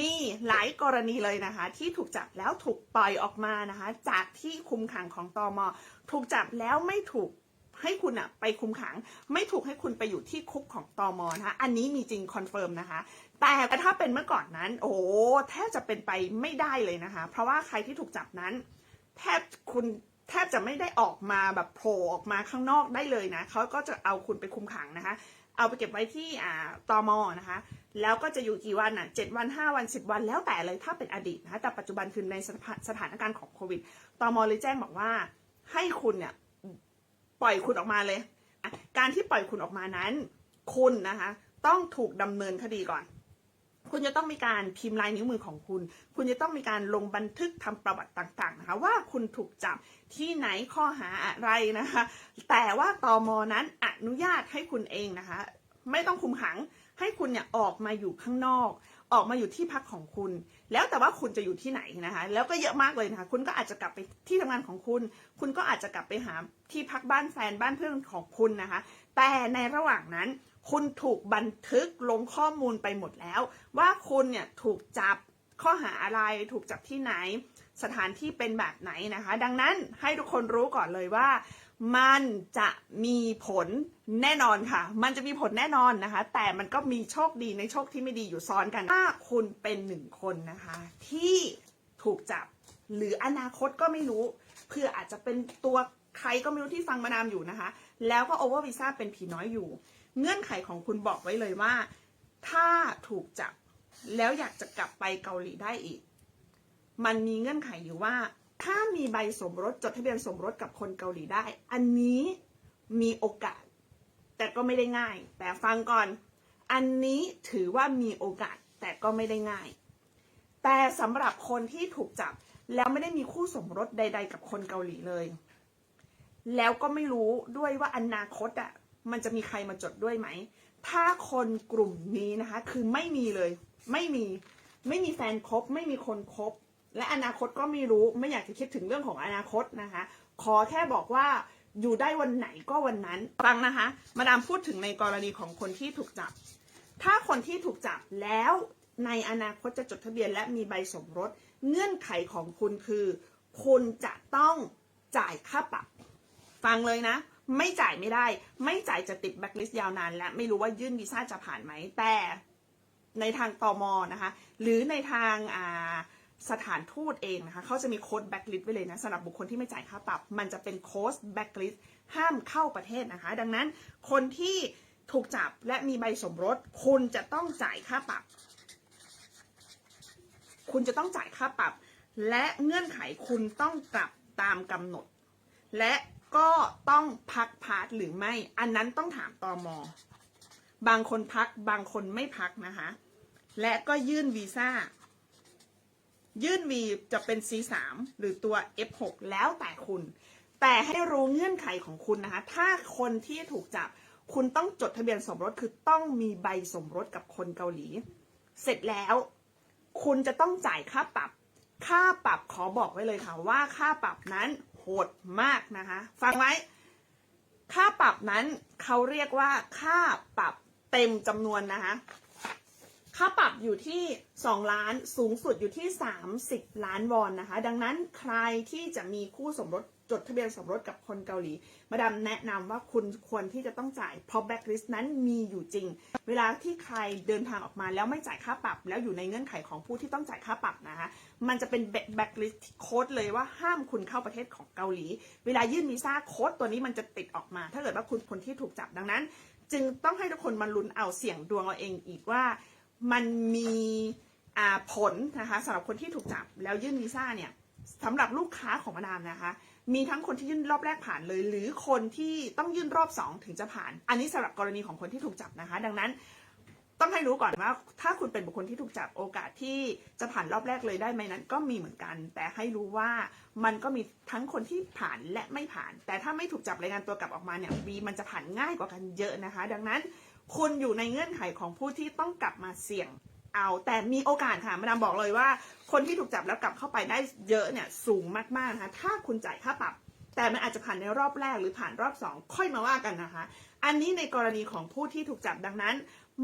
มีหลายกรณีเลยนะคะ ที่ถูกจับแล้วถูกปล่อยออกมานะคะ จากที่คุมขังของตอมถูกจับแล้วไม่ถูกให้คุณอะไปคุมขัง ไม่ถูกให้คุณไปอยู่ที่คุกของตอมนะคะอันนี้มีจริงคอนเฟิร์มนะคะ แต่ถ้าเป็นเมื่อก่อนนั้น โอ้แทบจะเป็นไปไม่ได้เลยนะคะ เพราะว่าใครที่ถูกจับนั้น แทบคุณแทบจะไม่ได้ออกมาแบบโผล่ออกมาข้างนอกได้เลยนะเขาก็จะเอาคุณไปคุมขังนะคะ เอาไปเก็บไว้ที่อ่าตมนะคะ แล้วก็จะอยู่กี่วันอะเจ็ดวันห้าวันสิบวันแล้วแต่เลยถ้าเป็นอดีตนะคะแต่ปัจจุบันคือในสถานการณ์ของโควิดตอมเลยแจ้งบอกว่าให้คุณเนี่ยปล่อยคุณออกมาเลย การที่ปล่อยคุณออกมานั้น คุณนะคะ ต้องถูกดำเนินคดีก่อน คุณจะต้องมีการพิมพ์ลายนิ้วมือของคุณ คุณจะต้องมีการลงบันทึกทำประวัติต่างๆนะคะว่าคุณถูกจับที่ไหนข้อหาอะไรนะคะ แต่ว่าตอมอนั้นอนุญาตให้คุณเองนะคะ ไม่ต้องคุมขังให้คุณเนี่ยออกมาอยู่ข้างนอก ออกมาอยู่ที่พักของคุณ แล้วแต่ว่าคุณจะอยู่ที่ไหนนะคะ แล้วก็เยอะมากเลยนะคะ คุณก็อาจจะกลับไปที่ทำงานของคุณ คุณก็อาจจะกลับไปหาที่พักบ้านแฟนบ้านเพื่อนของคุณนะคะ แต่ในระหว่างนั้น คุณถูกบันทึกลงข้อมูลไปหมดแล้ว ว่าคุณเนี่ยถูกจับข้อหาอะไรถูกจับที่ไหน สถานที่เป็นแบบไหนนะคะ ดังนั้นให้ทุกคนรู้ก่อนเลยว่า มันจะมีผลแน่นอนค่ะ มันจะมีผลแน่นอนนะคะ แต่มันก็มีโชคดีในโชคที่ไม่ดีอยู่ซ้อนกัน ถ้าคุณเป็นหนึ่งคนนะคะ ที่ถูกจับหรืออนาคตก็ไม่รู้เพื่ออาจจะเป็นตัวใครก็ไม่รู้ที่ฟังมานามอยู่นะคะ แล้วก็โอเวอร์วีซ่าเป็นผีน้อยอยู่ เงื่อนไขของคุณบอกไว้เลยว่า ถ้าถูกจับแล้วอยากจะกลับไปเกาหลีได้อีก มันมีเงื่อนไขอยู่ว่า ถ้ามีใบสมรสจดทะเบียนสมรสกับคนเกาหลีได้ อันนี้มีโอกาส แต่ก็ไม่ได้ง่าย แต่ฟังก่อน อันนี้ถือว่ามีโอกาสแต่ก็ไม่ได้ง่าย แต่สำหรับคนที่ถูกจับแล้วไม่ได้มีคู่สมรสใด ๆ กับคนเกาหลีเลย แล้วก็ไม่รู้ด้วยว่าอนาคตอะ มันจะมีใครมาจดด้วยไหม ถ้าคนกลุ่มนี้นะคะ คือไม่มีเลย ไม่มี ไม่มีแฟนคบ ไม่มีคนคบ และอนาคตก็ไม่รู้ ไม่อยากจะคิดถึงเรื่องของอนาคตนะคะ ขอแค่บอกว่าอยู่ได้วันไหนก็วันนั้น ฟังนะคะ มาดามพูดถึงในกรณีของคนที่ถูกจับ ถ้าคนที่ถูกจับแล้วในอนาคตจะจดทะเบียนและมีใบสมรส เงื่อนไขของคุณคือ คุณจะต้องจ่ายค่าปรับ ฟังเลยนะ ไม่จ่ายไม่ได้ ไม่จ่ายจะติดแบ็คลิสต์ยาวนานและไม่รู้ว่ายื่นวีซ่าจะผ่านไหม แต่ในทางตอมอนะคะ หรือในทางอ่าสถานทูตเองนะคะเขาจะมีโค้ดแบ็คลิสต์ไว้เลยนะสำหรับบุคคลที่ไม่จ่ายค่าปรับ มันจะเป็นโค้ดแบ็คลิสต์ห้ามเข้าประเทศนะคะ ดังนั้นคนที่ถูกจับและมีใบสมรส คุณจะต้องจ่ายค่าปรับ คุณจะต้องจ่ายค่าปรับ และเงื่อนไขคุณต้องกลับตามกำหนด และ ก็ต้องพักพาร์ทหรือไม่ อันนั้นต้องถามตอมอบางคนพักบางคนไม่พักนะคะ และก็ยื่นวีซ่า ยื่นวีจะเป็น C3 หรือตัว F6 แล้วแต่คุณ แต่ให้รู้เงื่อนไขของคุณนะคะ ถ้าคนที่ถูกจับ คุณต้องจดทะเบียนสมรสคือต้องมีใบสมรสกับคนเกาหลี เสร็จแล้ว คุณจะต้องจ่ายค่าปรับ ค่าปรับขอบอกไว้เลยค่ะว่าค่าปรับนั้น โหดมากนะคะ ฟังไว้ ค่าปรับนั้นเขาเรียกว่าค่าปรับเต็มจำนวนนะคะ ค่าปรับอยู่ที่ 2 ล้านสูงสุดอยู่ที่ 30 ล้านวอนนะคะ ดังนั้นใครที่จะมีคู่สมรส จดทะเบียนสมรสกับคนเกาหลี มาดามแนะนำว่าคุณควรที่จะต้องจ่ายเพราะแบ็คลิสต์นั้นมีอยู่จริง เวลาที่ใครเดินทางออกมาแล้วไม่จ่ายค่าปรับ แล้วอยู่ในเงื่อนไขของผู้ที่ต้องจ่ายค่าปรับนะคะมันจะเป็นแบ็คลิสต์โค้ดเลยว่าห้ามคุณเข้าประเทศของเกาหลี เวลายื่นวีซ่าโค้ดตัวนี้มันจะติดออกมา ถ้าเกิดว่าคุณคนที่ถูกจับดังนั้น จึงต้องให้ทุกคนมาลุ้นเอาเสี่ยงดวงเอาเองอีกว่ามันมีผลนะคะสำหรับคนที่ถูกจับแล้วยื่นวีซ่าเนี่ยสำหรับลูกค้าของมาดามนะคะ มีทั้งคนที่ยื่นรอบแรกผ่านเลย หรือคนที่ต้องยื่นรอบสองถึงจะผ่าน อันนี้สำหรับกรณีของคนที่ถูกจับนะคะ ดังนั้นต้องให้รู้ก่อนว่า ถ้าคุณเป็นบุคคลที่ถูกจับโอกาสที่จะผ่านรอบแรกเลยได้ไหมนั้น ก็มีเหมือนกัน แต่ให้รู้ว่ามันก็มีทั้งคนที่ผ่านและไม่ผ่าน แต่ถ้าไม่ถูกจับรายงานตัวกลับออกมาเนี่ยวีมันจะผ่านง่ายกว่ากันเยอะนะคะ ดังนั้น คุณอยู่ในเงื่อนไขของผู้ที่ต้องกลับมาเสี่ยง เอา แต่มีโอกาสค่ะมาดามบอกเลยว่า คนที่ถูกจับแล้วกลับเข้าไปได้เยอะเนี่ยสูงมากๆนะคะถ้าคุณจ่ายค่าปรับ แต่มันอาจจะผ่านในรอบแรกหรือผ่านรอบสองค่อยมาว่ากันนะคะ อันนี้ในกรณีของผู้ที่ถูกจับดังนั้น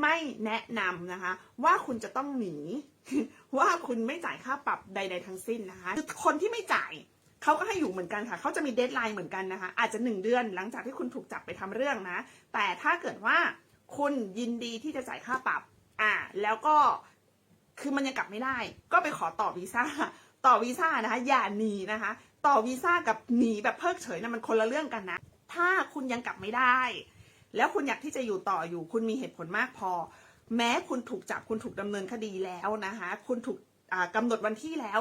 ไม่แนะนำนะคะ ว่าคุณจะต้องหนี ว่าคุณไม่จ่ายค่าปรับใด ๆ ทั้งสิ้นนะคะคือคนที่ไม่จ่ายเขาก็ให้อยู่เหมือนกันค่ะ เขาจะมีเดทไลน์เหมือนกันนะคะ อาจจะหนึ่งเดือนหลังจากที่คุณถูกจับไปทำเรื่องนะ แต่ถ้าเกิดว่าคุณยินดีที่จะจ่ายค่าปรับ อ่าแล้วก็คือมันยังกลับไม่ได้ ก็ไปขอต่อวีซ่าต่อวีซ่านะคะ อย่าหนีนะคะ ต่อวีซ่ากับหนีแบบเพิกเฉยนะมันคนละเรื่องกันนะ ถ้าคุณยังกลับไม่ได้ แล้วคุณอยากที่จะอยู่ต่ออยู่ คุณมีเหตุผลมากพอ แม้คุณถูกจับคุณถูกดำเนินคดีแล้วนะคะ คุณถูกกำหนดวันที่แล้ว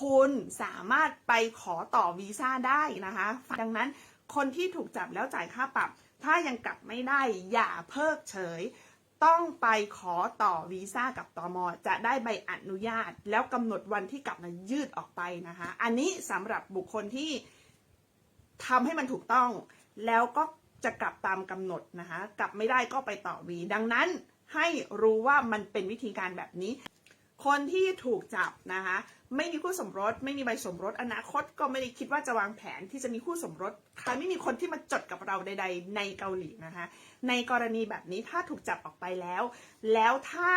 คุณสามารถไปขอต่อวีซ่าได้นะคะ ดังนั้นคนที่ถูกจับแล้วจ่ายค่าปรับ ถ้ายังกลับไม่ได้ อย่าเพิกเฉย ต้องไปขอต่อวีซ่ากับตอมจะได้ใบอนุญาต แล้วกำหนดวันที่กลับมายืดออกไปนะคะ อันนี้สำหรับบุคคลที่ทำให้มันถูกต้อง แล้วก็จะกลับตามกำหนดนะคะ กลับไม่ได้ก็ไปต่อวี ดังนั้นให้รู้ว่ามันเป็นวิธีการแบบนี้ คนที่ถูกจับนะคะไม่มีคู่สมรส ไม่มีใบสมรส อนาคตก็ไม่ได้คิดว่าจะวางแผนที่จะมีคู่สมรสใครไม่มีคนที่มาจดกับเราใด ๆ ในเกาหลีนะคะในกรณีแบบนี้ถ้าถูกจับออกไปแล้ว แล้วถ้า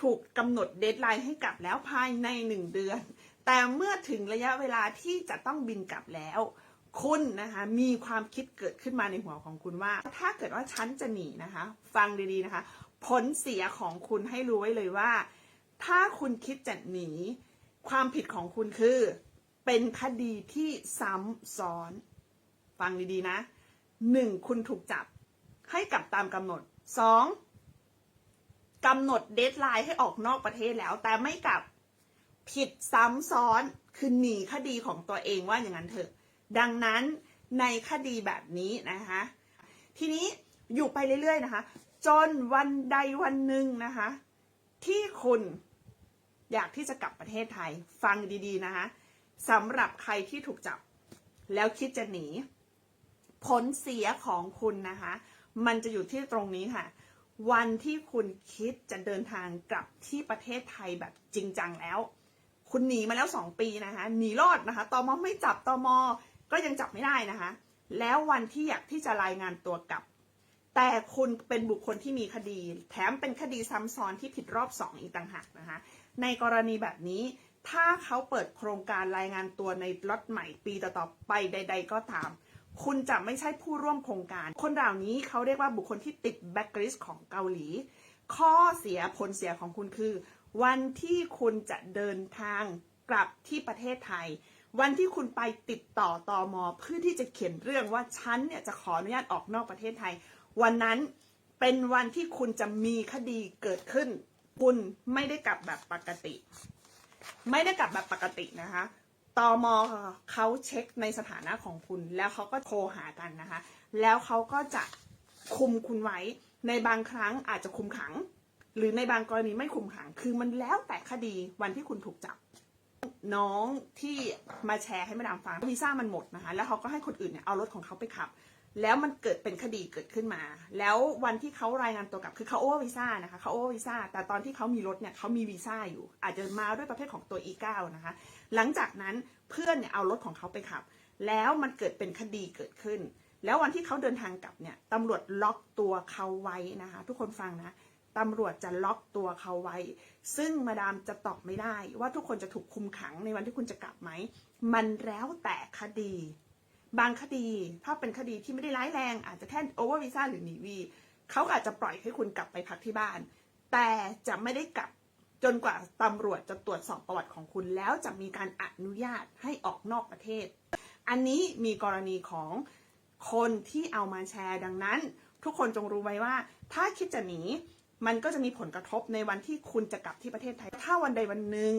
ถูกกำหนดเดทไลน์ให้กลับแล้วภายในหนึ่งเดือน แต่เมื่อถึงระยะเวลาที่จะต้องบินกลับแล้วคุณนะคะมีความคิดเกิดขึ้นมาในหัวของคุณว่า ถ้าเกิดว่าฉันจะหนีนะคะ ฟังดีๆนะคะ ผลเสียของคุณให้รู้ไว้เลยว่า ถ้าคุณคิดจะหนี ความผิดของคุณคือ เป็นคดีที่ซ้ำซ้อน ฟังดีๆนะหนึ่งคุณถูกจับ ให้กลับตามกำหนดสองกำหนดเดทไลน์ให้ออกนอกประเทศแล้ว แต่ไม่กลับผิดซ้ำซ้อนคือหนีคดีของตัวเองว่าอย่างนั้นเถอะ ดังนั้นในคดีแบบนี้นะคะ ทีนี้อยู่ไปเรื่อยๆนะคะ จนวันใดวันหนึ่งนะคะ ที่คุณอยากที่จะกลับประเทศไทย ฟังดีๆนะคะสำหรับใครที่ถูกจับ แล้วคิดจะหนี ผลเสียของคุณนะคะ มันจะอยู่ที่ตรงนี้ค่ะ วันที่คุณคิดจะเดินทางกลับที่ประเทศไทยแบบจริงจังแล้ว คุณหนีมาแล้วสองปีนะคะหนีรอดนะคะตอมอไม่จับตอมอก็ยังจับไม่ได้นะคะ แล้ววันที่อยากที่จะรายงานตัวกลับ แต่คุณเป็นบุคคลที่มีคดี แถมเป็นคดีซ้ำซ้อนที่ผิดรอบสองอีกต่างหากนะคะ ในกรณีแบบนี้ถ้าเขาเปิดโครงการรายงานตัวในล็อตใหม่ปีต่อๆไปใด ๆ ก็ตาม คุณจะไม่ใช่ผู้ร่วมโครงการ คนเหล่านี้เขาเรียกว่าบุคคลที่ติดแบ็กลิสของเกาหลี ข้อเสียผลเสียของคุณคือ วันที่คุณจะเดินทางกลับที่ประเทศไทย วันที่คุณไปติดต่อตอมอเพื่อที่จะเขียนเรื่องว่าฉันเนี่ยจะขออนุญาตออกนอกประเทศไทย วันนั้นเป็นวันที่คุณจะมีคดีเกิดขึ้น คุณไม่ได้กลับแบบปกติ ไม่ได้กลับแบบปกตินะคะตอมเขาเช็คในสถานะของคุณ แล้วเขาก็โทรหากันนะคะ แล้วเขาก็จะคุมคุณไว้ ในบางครั้งอาจจะคุมขัง หรือในบางกรณีไม่คุมขัง คือมันแล้วแต่คดีวันที่คุณถูกจับ น้องที่มาแชร์ให้มาดามฟังวีซ่ามันหมดนะคะ แล้วเขาก็ให้คนอื่นเนี่ยเอารถของเขาไปขับ แล้วมันเกิดเป็นคดีเกิดขึ้นมา แล้ววันที่เขารายงานตัวกลับคือเขาโอเวอร์วีซ่านะคะเขาโอเวอร์วีซ่าแต่ตอนที่เขามีรถเนี่ยเขามีวีซ่าอยู่ อาจจะมาด้วยประเภทของตัว E9 นะคะ หลังจากนั้นเพื่อนเนี่ยเอารถของเขาไปขับ แล้วมันเกิดเป็นคดีเกิดขึ้น แล้ววันที่เขาเดินทางกลับเนี่ยตำรวจล็อกตัวเขาไว้นะคะ ทุกคนฟังนะตำรวจจะล็อกตัวเขาไว้ ซึ่งมาดามจะตอบไม่ได้ ว่าทุกคนจะถูกคุมขังในวันที่คุณจะกลับไหม มันแล้วแต่คดี บางคดี ถ้าเป็นคดีที่ไม่ได้ร้ายแรง อาจจะแค่โอเวอร์วีซ่าหรือหนีวีเขาอาจจะปล่อยให้คุณกลับไปพักที่บ้าน แต่จะไม่ได้กลับจนกว่าตำรวจจะตรวจสอบประวัติของคุณ แล้วจะมีการอนุญาตให้ออกนอกประเทศ อันนี้มีกรณีของคนที่เอามาแชร์ดังนั้น ทุกคนจงรู้ไว้ว่า ถ้าคิดจะหนีมันก็จะมีผลกระทบในวันที่คุณจะกลับที่ประเทศไทย ถ้าวันใดวันหนึ่ง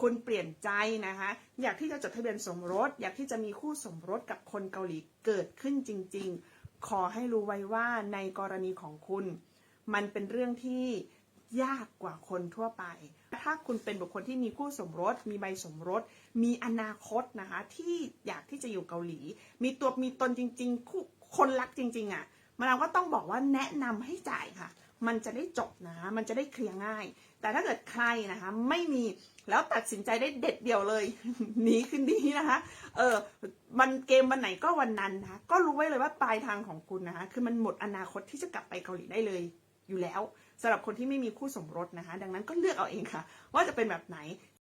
คุณเปลี่ยนใจนะคะ อยากที่จะจดทะเบียนสมรส อยากที่จะมีคู่สมรสกับคนเกาหลีเกิดขึ้นจริง ๆ ขอให้รู้ไว้ว่าในกรณีของคุณ มันเป็นเรื่องที่ยากกว่าคนทั่วไป ถ้าคุณเป็นบุคคลที่มีคู่สมรส มีใบสมรส มีอนาคตนะคะ ที่อยากที่จะอยู่เกาหลี มีตัวมีตนจริงๆคู่คนรักจริง ๆอะมาดาก็ต้องบอกว่าแนะนำให้จ่ายค่ะ มันจะได้จบนะคะมันจะได้เคลียร์ง่าย แต่ถ้าเกิดใครนะคะ ไม่มีแล้วตัดสินใจได้เด็ดเดี่ยวเลยหนีขึ้นนี้นะคะ เออมันเกมวันไหนก็วันนั้นนะคะก็รู้ไว้เลยว่าปลายทางของคุณนะคะ คือมันหมดอนาคตที่จะกลับไปเกาหลีได้เลยอยู่แล้วสำหรับคนที่ไม่มีคู่สมรสนะคะ ดังนั้นก็เลือกเอาเองค่ะ ว่าจะเป็นแบบไหน